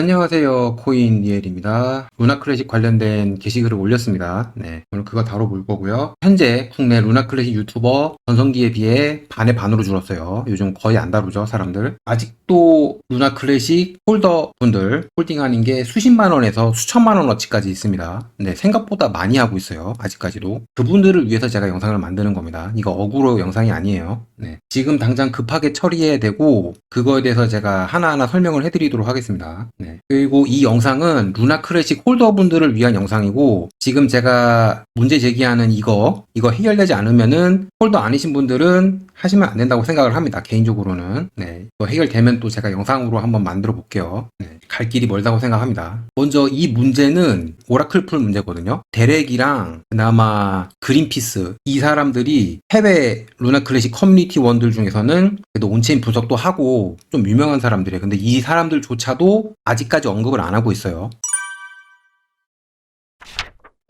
안녕하세요. 코인 리엘입니다. 루나 클래식 관련된 게시글을 올렸습니다. 네. 오늘 그거 다뤄볼 거고요. 현재 국내 루나 클래식 유튜버 전성기에 비해 반의 반으로 줄었어요. 요즘 거의 안 다루죠, 사람들. 아직도 루나 클래식 홀더 분들 홀딩하는 게 수십만 원에서 수천만 원어치까지 있습니다. 네, 생각보다 많이 하고 있어요. 아직까지도. 그분들을 위해서 제가 영상을 만드는 겁니다. 이거 어구로 영상이 아니에요. 네. 지금 당장 급하게 처리해야 되고 그거에 대해서 제가 하나하나 설명을 해드리도록 하겠습니다. 네. 그리고 이 영상은 루나 클래식 홀더분들을 위한 영상이고 지금 제가 문제 제기하는 이거 이거 해결되지 않으면은 홀더 아니신 분들은 하시면 안 된다고 생각을 합니다. 개인적으로는 네. 이거 해결되면 또 제가 영상으로 한번 만들어 볼게요. 네. 갈 길이 멀다고 생각합니다. 먼저 이 문제는 오라클 풀 문제거든요. 데렉이랑 그나마 그린피스 이 사람들이 해외 루나 클래식 커뮤니티 원들 중에서는 그래도 온체인 분석도 하고 좀 유명한 사람들이에요. 근데 이 사람들조차도 아직까지 언급을 안 하고 있어요.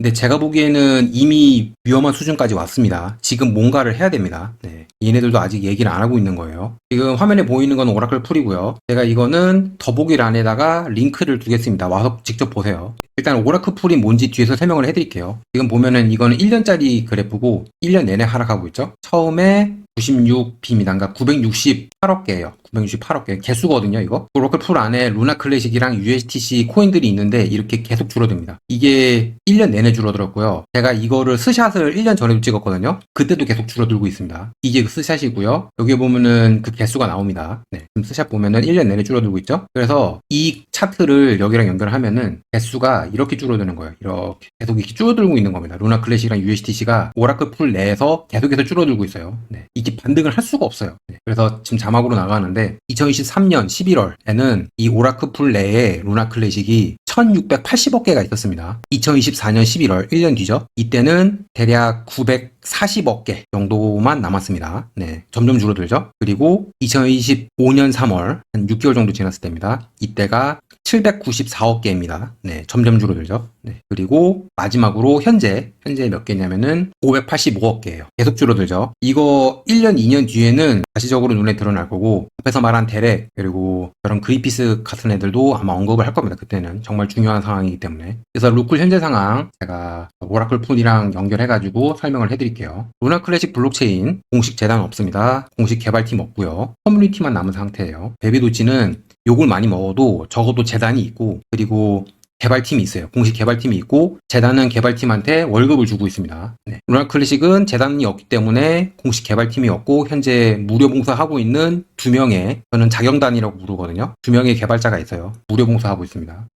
근데 제가 보기에는 이미 위험한 수준까지 왔습니다. 지금 뭔가를 해야 됩니다. 네. 얘네들도 아직 얘기를 안 하고 있는 거예요. 지금 화면에 보이는 건 오라클 풀이고요. 제가 이거는 더보기란에다가 링크를 두겠습니다. 와서 직접 보세요. 일단 오라클 풀이 뭔지 뒤에서 설명을 해드릴게요. 지금 보면은 이거는 1년짜리 그래프고 1년 내내 하락하고 있죠. 처음에 96B입니다. 그러니까 968억 개예요. 968억 개. 개수거든요, 이거. 오라클 풀 안에 루나 클래식이랑 USTC 코인들이 있는데 이렇게 계속 줄어듭니다. 이게 1년 내내 줄어들었고요. 제가 이거를 스샷을 1년 전에도 찍었거든요. 그때도 계속 줄어들고 있습니다. 이게 그 스샷이고요. 여기 보면은 그 개수가 나옵니다. 네. 지금 스샷 보면은 1년 내내 줄어들고 있죠. 그래서 이 차트를 여기랑 연결하면은 개수가 이렇게 줄어드는 거예요. 이렇게 계속 이렇게 줄어들고 있는 겁니다. 루나 클래식이랑 USTC가 오라클 풀 내에서 계속해서 줄어들고 있어요. 네. 이게 반등을 할 수가 없어요. 네. 그래서 지금 자막으로 나가는데 2023년 11월에는 이 오라클 풀 내에 루나 클래식이 1680억 개가 있었습니다. 2024년 11월 1년 뒤죠. 이때는 대략 940억 개 정도만 남았습니다. 네. 점점 줄어들죠. 그리고 2025년 3월 한 6개월 정도 지났을 때입니다. 이때가 794억 개입니다. 네. 점점 줄어들죠. 네. 그리고 마지막으로 현재 현재 몇 개냐면은 585억 개예요. 계속 줄어들죠. 이거 1년 2년 뒤에는 가시적으로 눈에 드러날 거고 앞에서 말한 데렉 그리고 저런 그리피스 같은 애들도 아마 언급을 할 겁니다. 그때는 정말 중요한 상황이기 때문에 그래서 루클 현재 상황 제가 오라클 푼이랑 연결해가지고 설명을 해드릴게요. 루나 클래식 블록체인 공식 재단 없습니다. 공식 개발팀 없고요. 커뮤니티만 남은 상태예요. 베비도치는 욕을 많이 먹어도 적어도 재단이 있고 그리고 개발팀이 있어요. 공식 개발팀이 있고 재단은 개발팀한테 월급을 주고 있습니다. 네. 루나 클래식은 재단이 없기 때문에 공식 개발팀이 없고 현재 무료 봉사하고 있는 두 명의 저는 자경단이라고 부르거든요. 두 명의 개발자가 있어요. 무료 봉사하고 있습니다.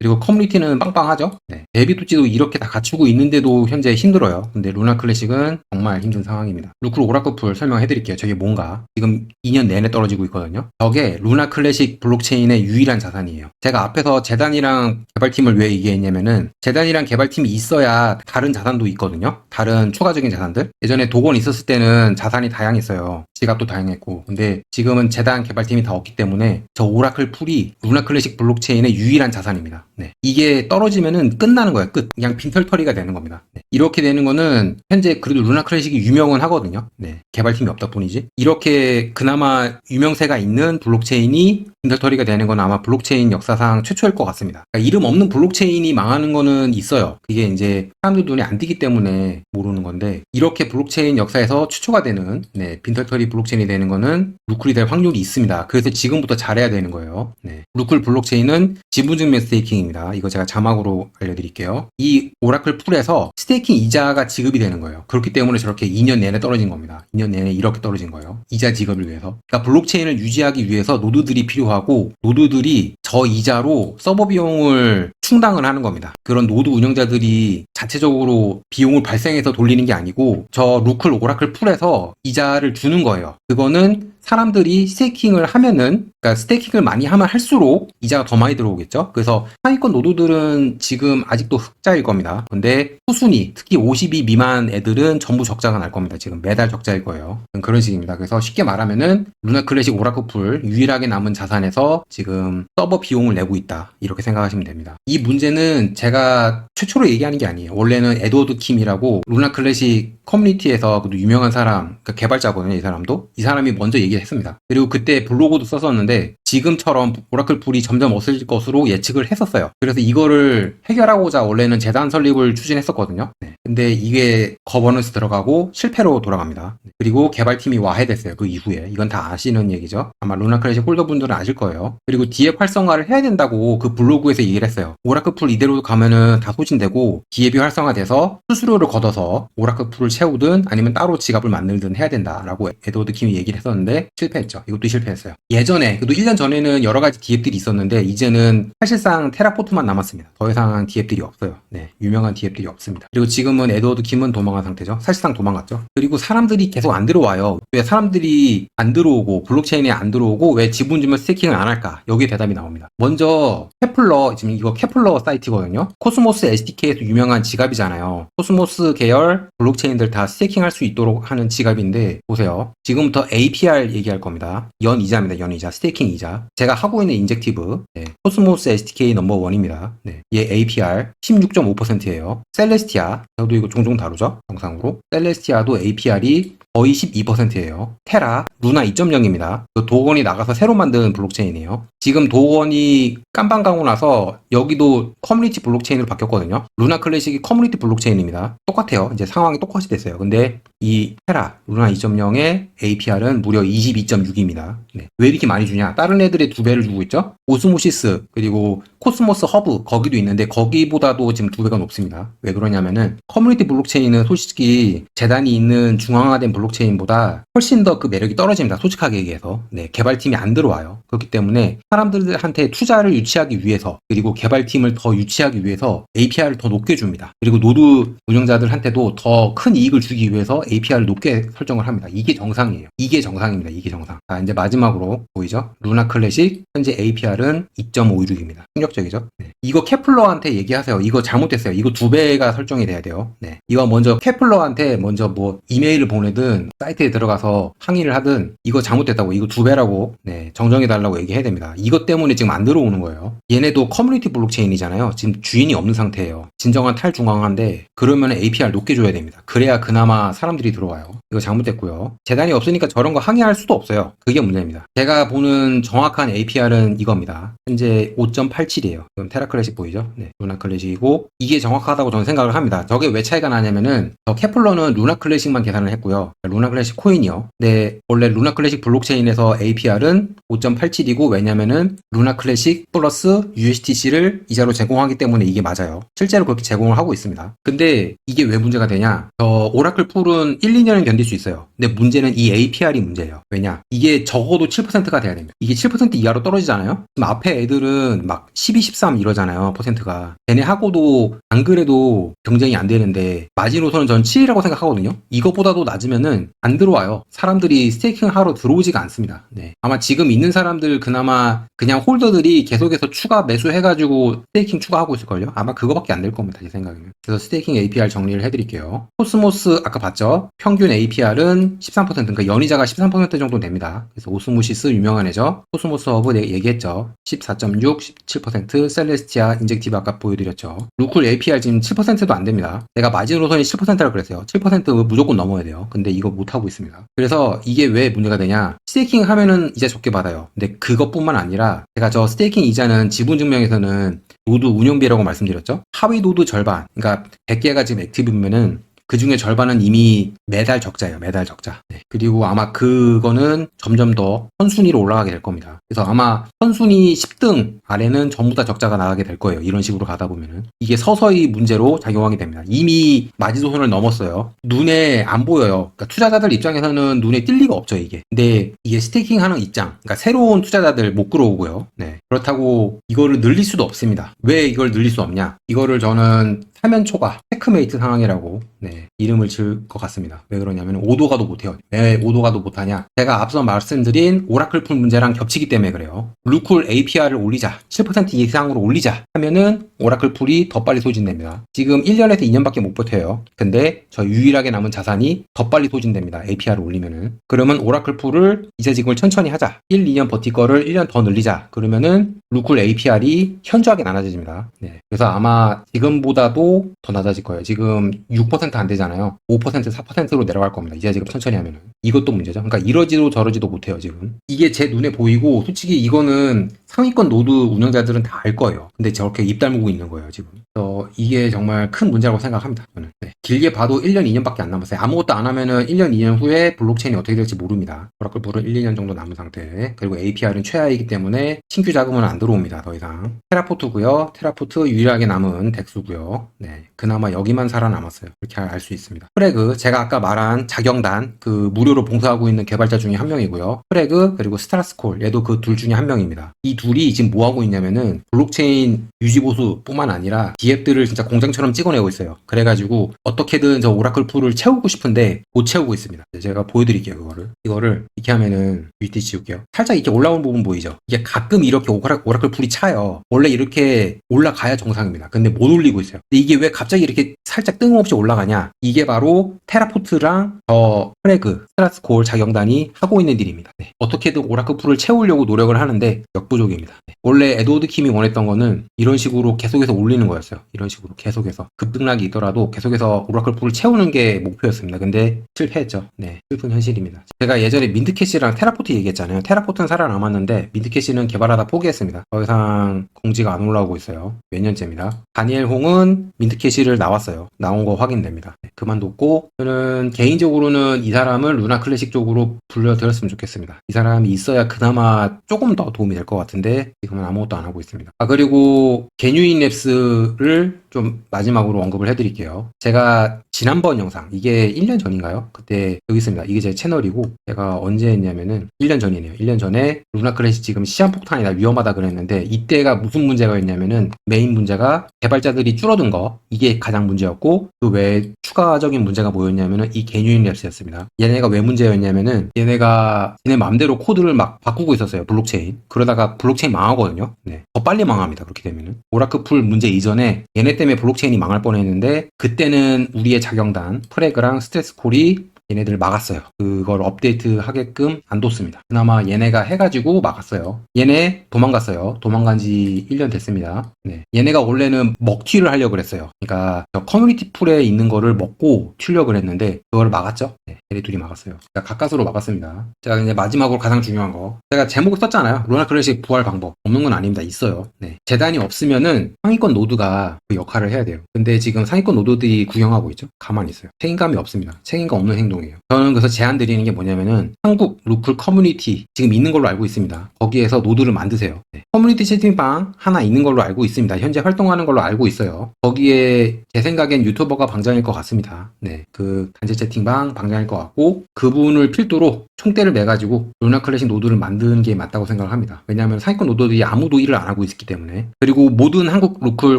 그리고 커뮤니티는 빵빵하죠. 네. 데비도치도 이렇게 다 갖추고 있는데도 현재 힘들어요. 근데 루나 클래식은 정말 힘든 상황입니다. 루클 오라클풀 설명해 드릴게요. 저게 뭔가 지금 2년 내내 떨어지고 있거든요. 저게 루나 클래식 블록체인의 유일한 자산이에요. 제가 앞에서 재단이랑 개발팀을 왜 얘기했냐면은 재단이랑 개발팀이 있어야 다른 자산도 있거든요. 다른 추가적인 자산들. 예전에 도건 있었을 때는 자산이 다양했어요. 지갑도 다양했고. 근데 지금은 재단 개발팀이 다 없기 때문에 저 오라클 풀이 루나 클래식 블록체인의 유일한 자산입니다. 네. 이게 떨어지면은 끝나는 거예요. 끝. 그냥 빈털터리가 되는 겁니다. 네. 이렇게 되는 거는 현재 그래도 루나 클래식이 유명은 하거든요. 네. 개발팀이 없다 뿐이지. 이렇게 그나마 유명세가 있는 블록체인이 빈털터리가 되는 건 아마 블록체인 역사상 최초일 것 같습니다. 그러니까 이름 없는 블록체인이 망하는 거는 있어요. 그게 이제 사람들 눈에 안 띄기 때문에 모르는 건데 이렇게 블록체인 역사에서 최초가 되는 네, 빈털터리 블록체인이 되는 거는 루클이 될 확률이 있습니다. 그래서 지금부터 잘해야 되는 거예요. 네. 루클 블록체인은 지분증명 스테이킹입니다. 이거 제가 자막으로 알려드릴게요. 이 오라클 풀에서 스테이킹 이자가 지급이 되는 거예요. 그렇기 때문에 저렇게 2년 내내 떨어진 겁니다. 2년 내내 이렇게 떨어진 거예요. 이자 지급을 위해서. 그러니까 블록체인을 유지하기 위해서 노드들이 필요하고 노드들이 저 이자로 서버 비용을 충당을 하는 겁니다. 그런 노드 운영자들이 자체적으로 비용을 발생해서 돌리는 게 아니고 저 루클 오라클 풀에서 이자를 주는 거예요. 그거는 사람들이 스테이킹을 하면은 그러니까 스테이킹을 많이 하면 할수록 이자가 더 많이 들어오겠죠. 그래서 하위권 노드들은 지금 아직도 흑자일 겁니다. 근데 후순위 특히 52 미만 애들은 전부 적자가 날 겁니다. 지금 매달 적자일 거예요. 그런 식입니다. 그래서 쉽게 말하면은 루나 클래식 오라클 풀 유일하게 남은 자산에서 지금 서버 비용을 내고 있다. 이렇게 생각하시면 됩니다. 이 문제는 제가 최초로 얘기하는 게 아니에요. 원래는 에드워드 킴이라고 루나 클래식 커뮤니티에서 그 유명한 사람, 그 개발자거든요, 이 사람도. 이 사람이 먼저 얘기를 했습니다. 그리고 그때 블로그도 썼었는데, 지금처럼 오라클 풀이 점점 없어질 것으로 예측을 했었어요. 그래서 이거를 해결하고자 원래는 재단 설립을 추진했었거든요. 네. 근데 이게 거버넌스 들어가고 실패로 돌아갑니다. 네. 그리고 개발팀이 와해됐어요. 그 이후에. 이건 다 아시는 얘기죠. 아마 루나클래식 홀더분들은 아실 거예요. 그리고 뒤에 활성화를 해야 된다고 그 블로그에서 얘기를 했어요. 오라클 풀 이대로 가면은 다 소진되고 기업이 활성화돼서 수수료를 걷어서 오라클 풀을 채우든 아니면 따로 지갑을 만들든 해야 된다라고 에드워드 킴이 얘기를 했었는데 실패했죠. 이것도 실패했어요. 예전에 그래도 1년 전에는 여러 가지 디앱들이 있었는데 이제는 사실상 테라포트만 남았습니다. 더 이상 디앱들이 없어요. 네, 유명한 디앱들이 없습니다. 그리고 지금은 에드워드 킴은 도망한 상태죠. 사실상 도망갔죠. 그리고 사람들이 계속 안 들어와요. 왜 사람들이 안 들어오고 블록체인에 안 들어오고 왜 지분주면 스테이킹을 안 할까? 여기에 대답이 나옵니다. 먼저 케플러 지금 이거 케플러 사이트거든요. 코스모스 SDK에서 유명한 지갑이잖아요. 코스모스 계열 블록체인들 다 스테이킹 할 수 있도록 하는 지갑인데 보세요. 지금부터 APR 얘기할 겁니다. 연 이자입니다. 연 이자, 스테이킹 이자. 제가 하고 있는 인젝티브 네, 코스모스 SDK 넘버 원입니다. 네, 얘 APR 16.5%예요. 셀레스티아 저도 이거 종종 다루죠 영상으로. 셀레스티아도 APR이 거의 12%예요. 테라, 루나 2.0입니다. 그 도건이 나가서 새로 만든 블록체인이에요. 지금 도건이 깜방 가고 나서 여기도 커뮤니티 블록체인으로 바뀌었거든요. 루나 클래식이 커뮤니티 블록체인입니다. 똑같아요. 이제 상황이 똑같이 됐어요. 근데 이 테라, 루나 2.0의 APR은 무려 22.6입니다. 왜 이렇게 많이 주냐? 다른 애들의 두 배를 주고 있죠? 오스모시스, 그리고 코스모스 허브, 거기도 있는데 거기보다도 지금 두 배가 높습니다. 왜 그러냐면은 커뮤니티 블록체인은 솔직히 재단이 있는 중앙화된 블록체인보다 훨씬 더 그 매력이 떨어집니다. 솔직하게 얘기해서. 네, 개발팀이 안 들어와요. 그렇기 때문에 사람들한테 투자를 유치하기 위해서 그리고 개발팀을 더 유치하기 위해서 APR을 더 높게 줍니다. 그리고 노드 운영자들한테도 더 큰 이익을 주기 위해서 APR을 높게 설정을 합니다. 이게 정상이에요. 이게 정상입니다. 이게 정상. 자, 이제 마지막으로 보이죠? 루나 클래식 현재 APR은 2.56입니다. 충격적이죠? 네. 이거 케플러한테 얘기하세요. 이거 잘못됐어요. 이거 두 배가 설정이 돼야 돼요. 네. 이거 먼저 케플러한테 먼저 뭐 이메일을 보내든 사이트에 들어가서 항의를 하든 이거 잘못됐다고 이거 두 배라고 네, 정정해 달라고 얘기해야 됩니다. 이것 때문에 지금 안 들어오는 거예요. 얘네도 커뮤니티 블록체인이잖아요. 지금 주인이 없는 상태예요. 진정한 탈중앙화인데 그러면 APR 높게 줘야 됩니다. 그래야 그나마 사람들 이 들어와요. 이거 잘못됐고요. 재단이 없으니까 저런 거 항의할 수도 없어요. 그게 문제입니다. 제가 보는 정확한 APR은 이겁니다. 현재 5.87이에요. 그럼 테라 클래식 보이죠? 네, 루나 클래식이고 이게 정확하다고 저는 생각을 합니다. 저게 왜 차이가 나냐면은 저 케플러는 루나 클래식만 계산을 했고요. 루나 클래식 코인이요. 네, 원래 루나 클래식 블록체인에서 APR은 5.87이고 왜냐면은 루나 클래식 플러스 USDC를 이자로 제공하기 때문에 이게 맞아요. 실제로 그렇게 제공을 하고 있습니다. 근데 이게 왜 문제가 되냐? 저 오라클 풀은 1, 2년은 견 딜수 있어요. 근데 문제는 이 APR이 문제예요. 왜냐? 이게 적어도 7%가 돼야 됩니다. 이게 7% 이하로 떨어지잖아요? 지금 앞에 애들은 막 12, 13 이러잖아요. 퍼센트가. 걔네하고도 안 그래도 경쟁이 안 되는데 마지노선은 전 7이라고 생각하거든요. 이것보다도 낮으면은 안 들어와요. 사람들이 스테이킹 하러 들어오지가 않습니다. 네. 아마 지금 있는 사람들 그나마 그냥 홀더들이 계속해서 추가 매수해가지고 스테이킹 추가하고 있을걸요? 아마 그거밖에 안 될 겁니다. 제 생각에는. 그래서 스테이킹 APR 정리를 해드릴게요. 코스모스 아까 봤죠? 평균 APR 은 13% 그러니까 연이자가 13% 정도 됩니다. 그래서 오스모시스 유명한 애죠. 코스모스 허브 네, 얘기했죠. 14.6, 17% 셀레스티아 인젝티브 아까 보여드렸죠. 루쿨 APR 지금 7%도 안 됩니다. 제가 마지노선이 7%라고 그랬어요. 7% 무조건 넘어야 돼요. 근데 이거 못 하고 있습니다. 그래서 이게 왜 문제가 되냐? 스테이킹 하면은 이자 적게 받아요. 근데 그것뿐만 아니라 제가 저 스테이킹 이자는 지분 증명에서는 노드 운영비라고 말씀드렸죠. 하위 노드 절반, 그러니까 100개가 지금 액티브면은 그 중에 절반은 이미 매달 적자예요. 매달 적자. 네. 그리고 아마 그거는 점점 더 선순위로 올라가게 될 겁니다. 그래서 아마 선순위 10등 아래는 전부 다 적자가 나가게 될 거예요. 이런 식으로 가다 보면은. 이게 서서히 문제로 작용하게 됩니다. 이미 마지노선을 넘었어요. 눈에 안 보여요. 그러니까 투자자들 입장에서는 눈에 띌 리가 없죠, 이게. 근데 이게 스테이킹 하는 입장, 그러니까 새로운 투자자들 못 끌어오고요. 네. 그렇다고 이거를 늘릴 수도 없습니다. 왜 이걸 늘릴 수 없냐? 이거를 저는 사면 초과, 체크메이트 상황이라고, 네, 이름을 지을 것 같습니다. 왜 그러냐면, 오도가도 못해요. 왜 오도가도 못하냐? 제가 앞서 말씀드린 오라클 풀 문제랑 겹치기 때문에 그래요. 루쿨 APR을 올리자, 7% 이상으로 올리자 하면은 오라클 풀이 더 빨리 소진됩니다. 지금 1년에서 2년밖에 못 버텨요. 근데 저 유일하게 남은 자산이 더 빨리 소진됩니다. APR을 올리면은. 그러면 오라클 풀을 이제 지금을 천천히 하자. 1, 2년 버틸 거를 1년 더 늘리자. 그러면은 루쿨 APR이 현저하게 낮아집니다. 네. 그래서 아마 지금보다도 더 낮아질 거예요. 지금 6%안 되잖아요. 5% 4%로 내려갈 겁니다. 이제 지금 천천히 하면은 이것도 문제죠. 그러니까 이러지도 저러지도 못해요 지금. 이게 제 눈에 보이고 솔직히 이거는 상위권 노드 운영자들은 다 알 거예요. 근데 저렇게 입 다물고 있는 거예요 지금. 그래서 이게 정말 큰 문제라고 생각합니다. 저는. 네. 길게 봐도 1년 2년밖에 안 남았어요. 아무것도 안 하면은 1년 2년 후에 블록체인이 어떻게 될지 모릅니다. 오라클 불은 1, 2년 정도 남은 상태. 그리고 APR은 최하이기 때문에 신규 자금은 안 들어옵니다. 더 이상. 테라포트고요. 테라포트 유일하게 남은 덱수고요. 네. 그나마 여기만 살아남았어요. 이렇게 알 수 있습니다. 프레그 제가 아까 말한 자경단 그 무료로 봉사하고 있는 개발자 중에 한 명이고요. 프레그 그리고 스타스콜 얘도 그 둘 중에 한 명입니다. 이 둘이 지금 뭐 하고 있냐면은 블록체인 유지 보수뿐만 아니라 디앱들을 진짜 공장처럼 찍어내고 있어요. 그래가지고 어떻게든 저 오라클 풀을 채우고 싶은데 못 채우고 있습니다. 제가 보여드릴게요 그거를. 이거를 이렇게 하면은 밑에 지울게요. 살짝 이렇게 올라온 부분 보이죠? 이게 가끔 이렇게 오라, 오라클 풀이 차요. 원래 이렇게 올라가야 정상입니다. 근데 못 올리고 있어요. 근데 이게 왜 갑자기 이렇게 살짝 뜬금없이 올라가냐? 이게 바로 테라포트랑 저 프레그, 스트라스콜 자경단이 하고 있는 일입니다. 네. 어떻게든 오라클 풀을 채우려고 노력을 하는데 역부족입니다. 네. 원래 에드워드 킴이 원했던 거는 이런 식으로 계속해서 올리는 거였어요. 이런 식으로 계속해서 급등락이 있더라도 계속해서 오라클 풀을 채우는 게 목표였습니다. 근데 실패했죠. 네, 슬픈 현실입니다. 제가 예전에 민트캐시랑 테라포트 얘기했잖아요. 테라포트는 살아남았는데 민트캐시는 개발하다 포기했습니다. 더 이상 공지가 안 올라오고 있어요. 몇 년째입니다. 다니엘 홍은 민트캐시를 나왔어요. 나온 거 확인됩니다. 네, 그만뒀고 저는 개인적으로는 이 사람을 루나 클래식 쪽으로 불려드렸으면 좋겠습니다. 이 사람이 있어야 그나마 조금 더 도움이 될 것 같은데 지금은 아무것도 안 하고 있습니다. 아 그리고 게뉴인 랩스를 좀 마지막으로 언급을 해드릴게요. 제가 지난번 영상 이게 1년 전인가요? 그때 여기 있습니다. 이게 제 채널이고 제가 언제 했냐면은 1년 전이네요. 1년 전에 루나 클래식 지금 시한폭탄이다 위험하다 그랬는데 이때가 무슨 문제가 있냐면은 메인 문제가 개발자들이 줄어든 거 이게 가장 문제였고 그 외에 추가적인 문제가 뭐였냐면은 이 게뉴인 랩스였습니다. 얘네가 왜 문제였냐면은 얘네가 얘네 마음대로 코드를 막 바꾸고 있었어요. 블록체인. 그러다가 블록체인 망하거든요. 네. 더 빨리 망합니다. 그렇게 되면은. 오라클 풀 문제 이전에 얘네 때문에 블록체인이 망할 뻔했는데 그때는 우리의 자경단 프레그랑 스트레스콜이 얘네들 막았어요. 그걸 업데이트 하게끔 안 뒀습니다. 그나마 얘네가 해가지고 막았어요. 얘네 도망갔어요. 도망간 지 1년 됐습니다. 네. 얘네가 원래는 먹튀를 하려고 그랬어요. 그러니까 저 커뮤니티 풀에 있는 거를 먹고 튀려고 그랬는데 그걸 막았죠. 네. 얘네 둘이 막았어요. 그러니까 가까스로 막았습니다. 제가 이제 마지막으로 가장 중요한 거. 제가 제목을 썼잖아요. 로나 클래식 부활 방법. 없는 건 아닙니다. 있어요. 네. 재단이 없으면은 상위권 노드가 그 역할을 해야 돼요. 근데 지금 상위권 노드들이 구경하고 있죠. 가만히 있어요. 책임감이 없습니다. 책임감 없는 행동 이에요. 저는 그래서 제안 드리는 게 뭐냐면은 한국 루클 커뮤니티 지금 있는 걸로 알고 있습니다. 거기에서 노드를 만드세요. 네. 커뮤니티 채팅방 하나 있는 걸로 알고 있습니다. 현재 활동하는 걸로 알고 있어요. 거기에 제 생각엔 유튜버가 방장일 것 같습니다. 네. 그 단체 채팅방 방장일 것 같고 그분을 필두로 총대를 매가지고 루나 클래식 노드를 만드는 게 맞다고 생각을 합니다. 왜냐하면 상위권 노드들이 아무도 일을 안 하고 있기 때문에 그리고 모든 한국 루클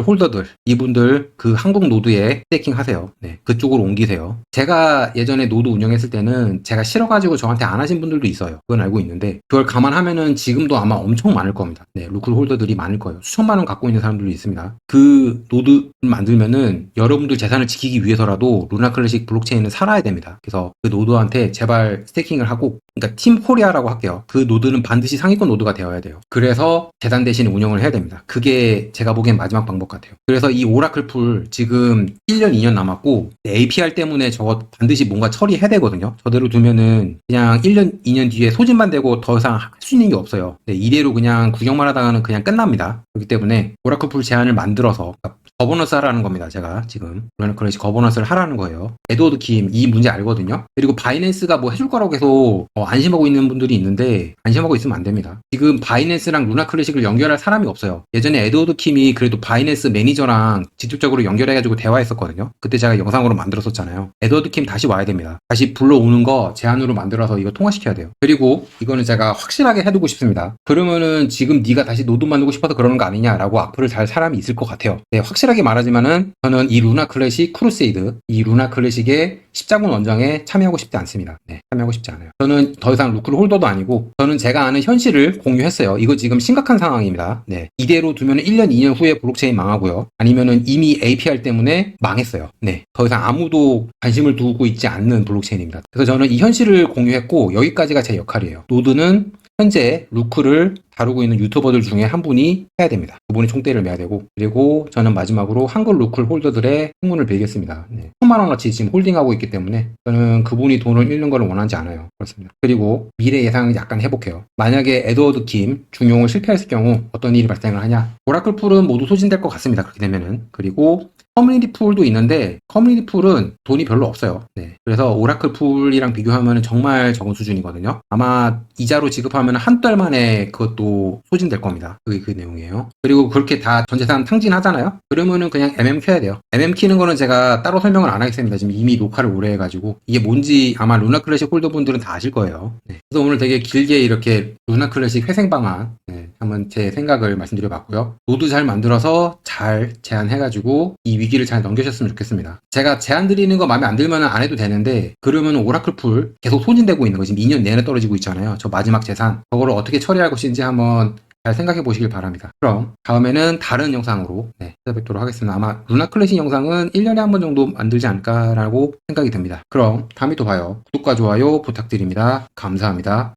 홀더들 이분들 그 한국 노드에 스테이킹 하세요. 네. 그쪽으로 옮기세요. 제가 예전에 노드 운영했을 때는 제가 싫어가지고 저한테 안 하신 분들도 있어요. 그건 알고 있는데 그걸 감안하면은 지금도 아마 엄청 많을 겁니다. 네, 루클 홀더들이 많을 거예요. 수천만 원 갖고 있는 사람들도 있습니다. 그 노드 만들면은 여러분들 재산을 지키기 위해서라도 루나 클래식 블록체인은 살아야 됩니다. 그래서 그 노드한테 제발 스테이킹을 하고 그러니까 팀 코리아라고 할게요. 그 노드는 반드시 상위권 노드가 되어야 돼요. 그래서 재단 대신 운영을 해야 됩니다. 그게 제가 보기엔 마지막 방법 같아요. 그래서 이 오라클 풀 지금 1년, 2년 남았고 APR 때문에 저거 반드시 뭔가 처리해 야 되거든요. 저대로 두면은 그냥 1년, 2년 뒤에 소진만 되고 더 이상 할 수 있는 게 없어요. 네, 이대로 그냥 구경만 하다가는 그냥 끝납니다. 그렇기 때문에 오라클 풀 제안을 만들어서 거버넌스 하라는 겁니다. 제가 지금 클래식 거버넌스를 하라는 거예요. 에드워드 킴이 문제 알거든요. 그리고 바이낸스가 뭐 해줄 거라고 해서 어, 안심하고 있는 분들이 있는데 안심하고 있으면 안 됩니다. 지금 바이낸스랑 루나 클래식을 연결할 사람이 없어요. 예전에 에드워드 킴이 그래도 바이낸스 매니저랑 직접적으로 연결해가지고 대화했었거든요. 그때 제가 영상으로 만들었었잖아요. 에드워드 킴 다시 와야 됩니다. 다시 불러오는 거 제안으로 만들어서 이거 통화시켜야 돼요. 그리고 이거는 제가 확실하게 해두고 싶습니다. 그러면은 지금 네가 다시 노드 만들고 싶어서 그러는 거 아니냐라고 악플을 달 사람이 있을 것 같아요. 네, 확실하게 말하지만은 저는 이 루나 클래식 크루세이드, 이 루나 클래식의 십자군 원정에 참여하고 싶지 않습니다. 네, 참여하고 싶지 않아요. 저는 더 이상 루클 홀더도 아니고 저는 제가 아는 현실을 공유했어요. 이거 지금 심각한 상황입니다. 네, 이대로 두면 1년, 2년 후에 블록체인 망하고요. 아니면은 이미 APR 때문에 망했어요. 네, 더 이상 아무도 관심을 두고 있지 않는 블록체인입니다. 그래서 저는 이 현실을 공유했고 여기까지가 제 역할이에요. 노드는 현재 루크를 다루고 있는 유튜버들 중에 한 분이 해야 됩니다. 그분이 총대를 매야 되고 그리고 저는 마지막으로 한글 루클 홀더들의 행운을 빌겠습니다. 네. 천만 원어치 지금 홀딩하고 있기 때문에 저는 그분이 돈을 잃는 걸 원하지 않아요. 그렇습니다. 그리고 미래 예상을 약간 해볼게요. 만약에 에드워드 킴 중용을 실패했을 경우 어떤 일이 발생을 하냐? 오라클 풀은 모두 소진될 것 같습니다. 그렇게 되면은 그리고 커뮤니티 풀도 있는데 커뮤니티 풀은 돈이 별로 없어요. 네. 그래서 오라클 풀이랑 비교하면 정말 적은 수준이거든요. 아마 이자로 지급하면 한 달 만에 그것도 소진될 겁니다. 그게 그 내용이에요. 그리고 그렇게 다 전재산 탕진하잖아요. 그러면은 그냥 MM 켜야 돼요. MM 키는 거는 제가 따로 설명을 안 하겠습니다. 지금 이미 녹화를 오래 해가지고 이게 뭔지 아마 루나 클래식 홀더분들은 다 아실 거예요. 네. 그래서 오늘 되게 길게 이렇게 루나 클래식 회생 방안 네, 한번 제 생각을 말씀드려 봤고요. 노드 잘 만들어서 잘 제안해가지고 이 위기를 잘 넘겨셨으면 좋겠습니다. 제가 제안 드리는 거 마음에 안 들면 안 해도 되는데 그러면 오라클 풀 계속 소진되고 있는 거 지금 2년 내내 떨어지고 있잖아요. 저 마지막 재산 저거를 어떻게 처리할 것인지 한번 잘 생각해 보시길 바랍니다. 그럼 다음에는 다른 영상으로 네, 찾아뵙도록 하겠습니다. 아마 루나 클래식 영상은 1년에 한 번 정도 만들지 않을까라고 생각이 듭니다. 그럼 다음에 또 봐요. 구독과 좋아요 부탁드립니다. 감사합니다.